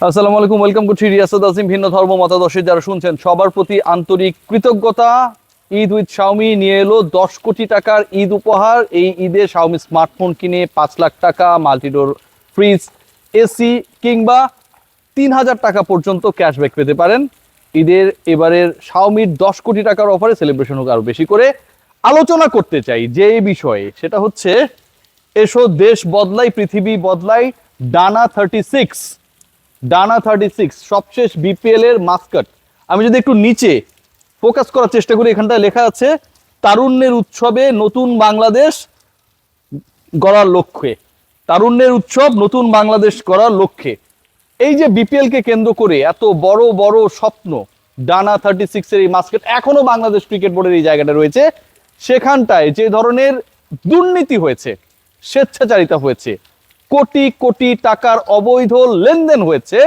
আসসালামু আলাইকুম ওয়েলকাম করছি রিয়াসাদ আজিম ভিন্ন ধর্ম মতাদর্শী যারা শুনছেন, সবার প্রতি আন্তরিক কৃতজ্ঞতা। ঈদ উইথ শাওমি নিয়ে এলো দশ কোটি টাকার ঈদ উপহার। এই ঈদে শাওমি স্মার্টফোন কিনে পাঁচ লাখ টাকা মাল্টিডোর ফ্রিজ এসি কিংবা তিন হাজার টাকা পর্যন্ত ক্যাশব্যাক পেতে পারেন। ঈদের এবারের শাওমির দশ কোটি টাকার অফারে সেলিব্রেশন হোক আরও বেশি করে আলোচনা করতে চাই। যে বিষয়ে, সেটা হচ্ছে, এসো দেশ বদলাই, পৃথিবী বদলাই, ডানা থার্টি সিক্স ডানা থার্টি সিক্স সবশেষ বিপিএল এর মাস্কট। আমি যদি একটু নিচে ফোকাস করার চেষ্টা করি, এখানটায় লেখা আছে, তারুণ্যের উৎসবে নতুন বাংলাদেশ গড়ার লক্ষ্যে। তারুণ্যের উৎসব নতুন বাংলাদেশ গড়ার লক্ষ্যে। এই যে বিপিএল কে কেন্দ্র করে এত বড় বড় স্বপ্ন, ডানা থার্টি সিক্স এর এই মাস্কেট, এখনও বাংলাদেশ ক্রিকেট বোর্ডের এই জায়গাটা রয়েছে। সেখানটায় যে ধরনের দুর্নীতি হয়েছে, স্বেচ্ছাচারিতা হয়েছে কোটি কোটি টাকার অবৈধ লেনদেন হয়েছে।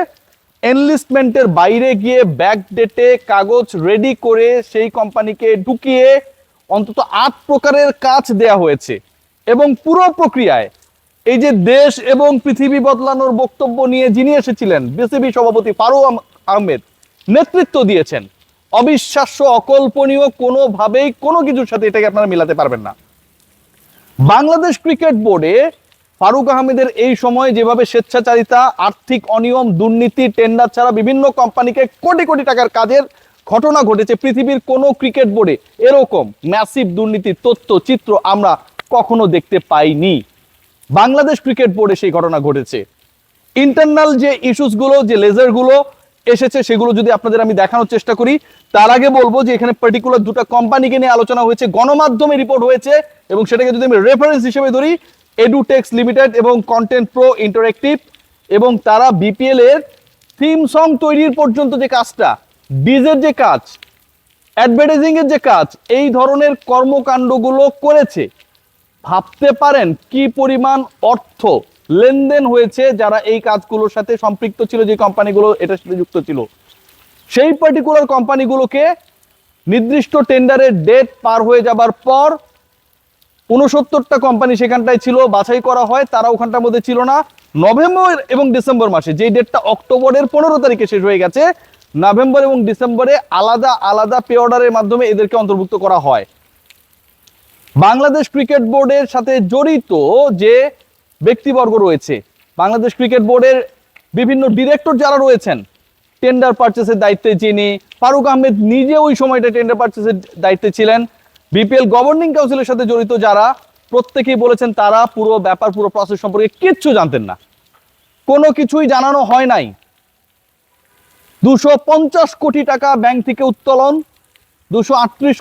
এনলিস্টমেন্টের বাইরে গিয়ে ব্যাক ডেটে কাগজ রেডি করে সেই কোম্পানিকে ঢুকিয়ে অন্তত আট প্রকারের কাজ দেয়া হয়েছে। এবং পুরো প্রক্রিয়ায় এই যে দেশ এবং পৃথিবী বদলানোর বক্তব্য নিয়ে যিনি এসেছিলেন, বিসিবি সভাপতি ফারুক আহমেদ, নেতৃত্ব দিয়েছেন। অবিশ্বাস্য, অকল্পনীয়, কোনোভাবেই কোনো কিছুর সাথে এটাকে আপনারা মিলাতে পারবেন না। বাংলাদেশ ক্রিকেট বোর্ডে ফারুক আহমেদের এই সময় যেভাবে স্বেচ্ছাচারিতা, আর্থিক অনিয়ম, দুর্নীতি, টেন্ডার ছাড়া বিভিন্ন কোম্পানিকে কোটি কোটি টাকার কাজের ঘটনা ঘটেছে, পৃথিবীর কোনো ক্রিকেট বোর্ডে এরকম ম্যাসিভ দুর্নীতির তথ্য, চিত্র আমরা কখনো দেখতে পাইনি। বাংলাদেশ ক্রিকেট বোর্ডে সেই ঘটনা ঘটেছে। ইন্টারনাল যে ইস্যুসগুলো যে লেজারগুলো এসেছে, সেগুলো যদি আপনাদের আমি দেখানোর চেষ্টা করি, তার আগে বলব যে এখানে পার্টিকুলার দুটো কোম্পানিকে নিয়ে আলোচনা হয়েছে, গণমাধ্যমে রিপোর্ট হয়েছে এবং সেটাকে যদি আমি রেফারেন্স হিসেবে ধরি এডুটেক্স লিমিটেড এবং কন্টেন্ট প্রো ইন্টারেক্টিভ এবং তারা বিপিএল এর থিম সং তৈরির পর্যন্ত যে কাজটা, ডিজের যে কাজ অ্যাডভার্টাইজিং এর যে কাজ, এই ধরনের কর্মকাণ্ডগুলো করেছে। ভাবতে পারেন কি পরিমাণ অর্থ, লেনদেন হয়েছে যারা এই কাজগুলোর সাথে সম্পৃক্ত ছিল, যে কোম্পানিগুলো এটার সাথে যুক্ত ছিল। সেই পার্টিকুলার কোম্পানিগুলোকে নির্দিষ্ট টেন্ডারের ডেট পার হয়ে যাবার পর উনসত্তরটা কোম্পানি সেখানটায় ছিল, বাছাই করা হয়, তারা ওখানটার মধ্যে ছিল না। নভেম্বর এবং ডিসেম্বর মাসে, যেই ডেটটা অক্টোবরের পনেরো তারিখে শেষ হয়ে গেছে, নভেম্বর এবং ডিসেম্বরে আলাদা আলাদা পে অর্ডারের মাধ্যমে এদেরকে অন্তর্ভুক্ত করা হয়। বাংলাদেশ ক্রিকেট বোর্ডের সাথে জড়িত যে ব্যক্তিবর্গ রয়েছে, বাংলাদেশ ক্রিকেট বোর্ডের বিভিন্ন ডিরেক্টর যারা রয়েছেন টেন্ডার পারচেসের দায়িত্বে যিনি, ফারুক আহমেদ নিজে ওই সময়টা টেন্ডার পারচেসের দায়িত্বে ছিলেন। বিপিএল গভর্নিং কাউন্সিলের সাথে জড়িত যারা, প্রত্যেকেই বলেছেন তারা পুরো ব্যাপার, পুরো প্রসেস সম্পর্কে কিচ্ছু জানতেন না। কোনো কিছুই জানানো হয় নাই। দুশো পঞ্চাশ কোটি টাকা ব্যাংক থেকে উত্তোলন, দুশো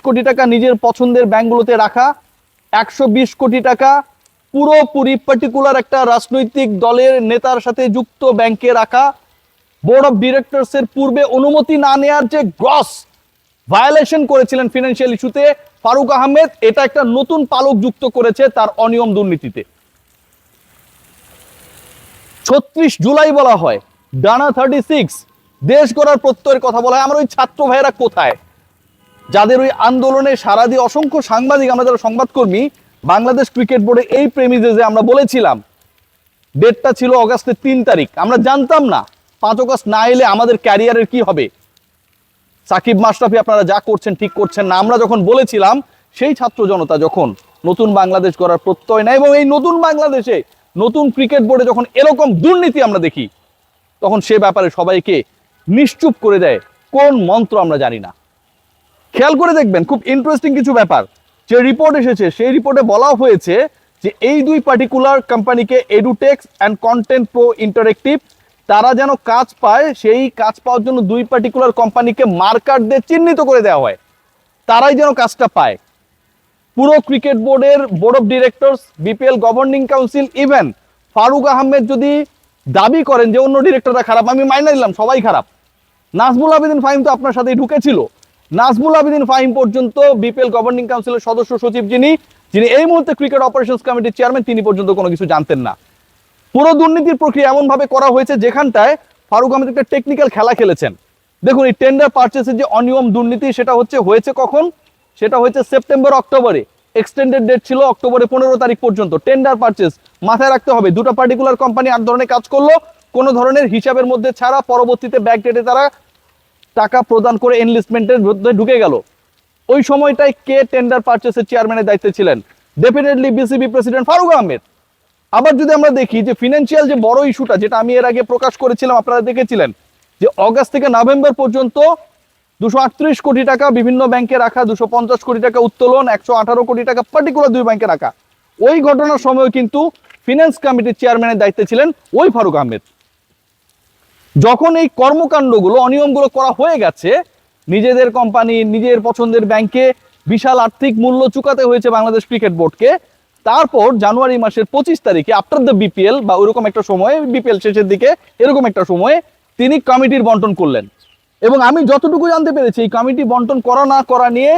কোটি টাকা নিজের পছন্দের ব্যাংকগুলোতে রাখা, একশো বিশ কোটি টাকা পুরোপুরি পার্টিকুলার একটা রাজনৈতিক দলের নেতার সাথে যুক্ত ব্যাংকে রাখা বোর্ড অফ ডিরেক্টরসের পূর্বে অনুমতি না নেয়ার যে গ্রস ভায়োলেশন করেছিলেন ফিনান্সিয়াল ইস্যুতে ফারুক আহমেদ, এটা একটা নতুন পালক যুক্ত করেছে তার অনিয়ম দুর্নীতিতে। ছত্রিশ জুলাই বলা হয়, ডানা থার্টি সিক্স দেশ গড়ার প্রত্যয়ের কথা বলা হয়। আমার ওই ছাত্র ভাইয়েরা কোথায়? যাদের ওই আন্দোলনে সারা দিয়ে অসংখ্য সাংবাদিক, আমরা যারা সংবাদকর্মী, বাংলাদেশ ক্রিকেট বোর্ডে এই প্রেমিজে যে আমরা বলেছিলাম, ডেটটা ছিল অগাস্টের তিন তারিখ। আমরা জানতাম না, পাঁচ অগাস্ট না এলে আমাদের ক্যারিয়ারের কি হবে? সাকিব মাশরাফি আপনারা যা করছেন, ঠিক করছেন না। আমরা যখন বলেছিলাম, সেই ছাত্র জনতা যখন নতুন বাংলাদেশ গড়ার প্রত্যয় নেয় এবং এই নতুন বাংলাদেশে নতুন ক্রিকেট বোর্ডে যখন এরকম দুর্নীতি আমরা দেখি, তখন সে ব্যাপারে সবাইকে নিশ্চুপ করে দেয়, কোন মন্ত্র আমরা জানি না। খেয়াল করে দেখবেন, খুব ইন্টারেস্টিং কিছু ব্যাপার। যে রিপোর্ট এসেছে, সেই রিপোর্টে বলা হয়েছে যে এই দুই পার্টিকুলার কোম্পানিকে Edutex and content pro interactive তারা যেন কাজ পায়, সেই কাজ পাওয়ার জন্য দুই পার্টিকুলার কোম্পানিকে মার্কার দিয়ে চিহ্নিত করে দেওয়া হয়। তারাই যেন কাজটা পায়। পুরো ক্রিকেট বোর্ডের board of directors BPL governing council even Faruk Ahmed যদি দাবি করেন যে অন্য ডিরেক্টররা খারাপ, আমি মাইনা দিলাম সবাই খারাপ। নাজমুল আবেদিন ফাহিম তো আপনার সাথেই ঢুকেছিল। নাজমুল আবেদিন ফাহিম পর্যন্ত বিপিএল গভর্নিং কাউন্সিলের সদস্য সচিব যিনি যিনি এই মুহূর্তে ক্রিকেট অপারেশনস কমিটির চেয়ারম্যান তিনি পর্যন্ত কোনো কিছু জানতেন না। পুরো দুর্নীতির প্রক্রিয়া এমন ভাবে করা হয়েছে যেখানটায় ফারুক আহমেদ একটা টেকনিক্যাল খেলা খেলেছেন। দেখুন, এই টেন্ডার পারচেসের যে অনিয়ম দুর্নীতি, সেটা হচ্ছে, হয়েছে কখন? সেটা হয়েছে সেপ্টেম্বর, অক্টোবরে। এক্সটেন্ডেড ডেট ছিল অক্টোবরে পনেরো তারিখ পর্যন্ত। টেন্ডার পারচেস মাথায় রাখতে হবে। দুটো পার্টিকুলার কোম্পানি আট ধরনের কাজ করল, কোনো ধরনের হিসাবের মধ্যে ছাড়া পরবর্তীতে ব্যাক ডেটে তারা টাকা প্রদান করে এনলিস্টমেন্টের মধ্যে ঢুকে গেল। ওই সময়টায় কে টেন্ডার পারচেসের চেয়ারম্যানের দায়িত্বে ছিলেন? Definitely BCB president Faruk Ahmed. আবার যদি আমরা দেখি যে ফিনান্সিয়াল যে বড় ইস্যুটা যেটা আমি এর আগে প্রকাশ করেছিলাম, আপনারা দেখেছিলেন, যে অগাস্ট থেকে নভেম্বর পর্যন্ত দুশো আটত্রিশ কোটি টাকা বিভিন্ন ব্যাংকে রাখা, দুশো পঞ্চাশ কোটি টাকা উত্তোলন, একশো আঠারো কোটি টাকা পার্টিকুলার দুই ব্যাংকে রাখা। ওই ঘটনার সময় কিন্তু ফিনান্স কমিটির চেয়ারম্যানের দায়িত্বে ছিলেন ওই ফারুক আহমেদ। যখন এই কর্মকাণ্ডগুলো, অনিয়মগুলো করা হয়ে গেছে, নিজেদের কোম্পানি নিজের পছন্দের ব্যাংকে বিশাল আর্থিক মূল্য চুকাতে হয়েছে বাংলাদেশ ক্রিকেট বোর্ডকে তারপর জানুয়ারি মাসের পঁচিশ তারিখে আফটার দ্য বিপিএল বা ওইরকম একটা সময়ে বিপিএল শেষের দিকে এরকম একটা সময়ে তিনি কমিটির বন্টন করলেন। এবং আমি যতটুকু জানতে পেরেছি, এই কমিটি বন্টন করা না করা নিয়ে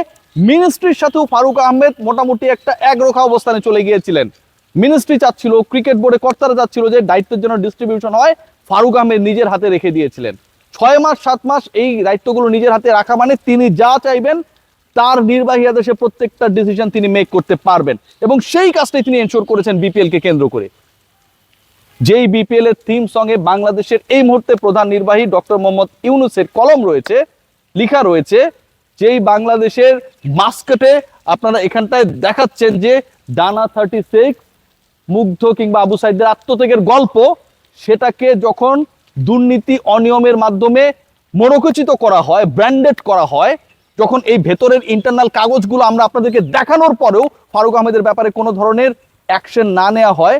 মিনিস্ট্রির সাথেও ফারুক আহমেদ মোটামুটি একটা একরোখা অবস্থানে চলে গিয়েছিলেন। মিনিস্ট্রি চাচ্ছিল ক্রিকেট বোর্ডে কর্তারা চাচ্ছিল যে দায়িত্বের জন্য ডিস্ট্রিবিউশন হয়, ফারুক আহমেদ নিজের হাতে রেখে দিয়েছিলেন। ছয় মাস, সাত মাস এই দায়িত্বগুলো নিজের হাতে রাখা মানে তিনি যা চাইবেন তার নির্বাহী আদেশে প্রত্যেকটা ডিসিশন তিনি মেক করতে পারবেন। এবং সেই কাজটাই তিনি এনশোর করেছেন বিপিএল কে কেন্দ্র করে। যেই বিপিএল এর থিম সঙ্গে বাংলাদেশের এই মুহূর্তে প্রধান নির্বাহী ডক্টর মোহাম্মদ ইউনুসের কলম রয়েছে, লেখা রয়েছে, যেই বাংলাদেশের মাস্কেটে আপনারা এখানটায় দেখাচ্ছেন যে ডানা থার্টি সিক্স মুগ্ধ কিংবা আবু সাইদের আত্মত্যাগের গল্প, সেটাকে যখন দুর্নীতি অনিয়মের মাধ্যমে মোড়কচিত করা হয় ব্র্যান্ডেড করা হয় যখন এই ভেতরের ইন্টারনাল কাগজগুলো আমরা আপনাদেরকে দেখানোর পরেও ফারুক আহমেদের ব্যাপারে কোনো ধরনের অ্যাকশন না নেওয়া হয়,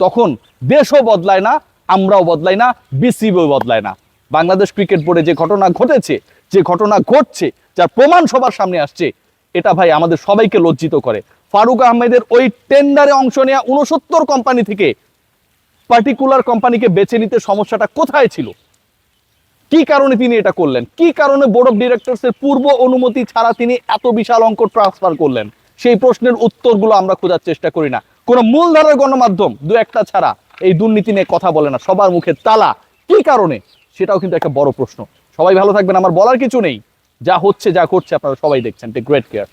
তখন দেশও বদলায় না, আমরাও বদলাই না, বিসিবিও বদলায় না। বাংলাদেশ ক্রিকেট বোর্ডে যে ঘটনা ঘটেছে, যে ঘটনা ঘটছে, যার প্রমাণ সবার সামনে আসছে, এটা ভাই আমাদের সবাইকে লজ্জিত করে। ফারুক আহমেদের ওই টেন্ডারে অংশ নেওয়া উনসত্তর কোম্পানি থেকে পার্টিকুলার কোম্পানিকে বেছে নিতে সমস্যাটা কোথায় ছিল? কি কারণে তিনি এটা করলেন? কি কারণে বোর্ড অফ ডিরেক্টরসের পূর্ব অনুমতি ছাড়া তিনি এত বিশাল অঙ্ক ট্রান্সফার করলেন? সেই প্রশ্নের উত্তরগুলো আমরা খোঁজার চেষ্টা করি না। কোনো মূলধারার গণমাধ্যম, দু একটা ছাড়া, এই দুর্নীতি নিয়ে কথা বলে না। সবার মুখে তালা। কি কারণে? সেটাও কিন্তু একটা বড় প্রশ্ন। সবাই ভালো থাকবেন। আমার বলার কিছু নেই। যা হচ্ছে, যা করছে আপনারা সবাই দেখছেন। Great care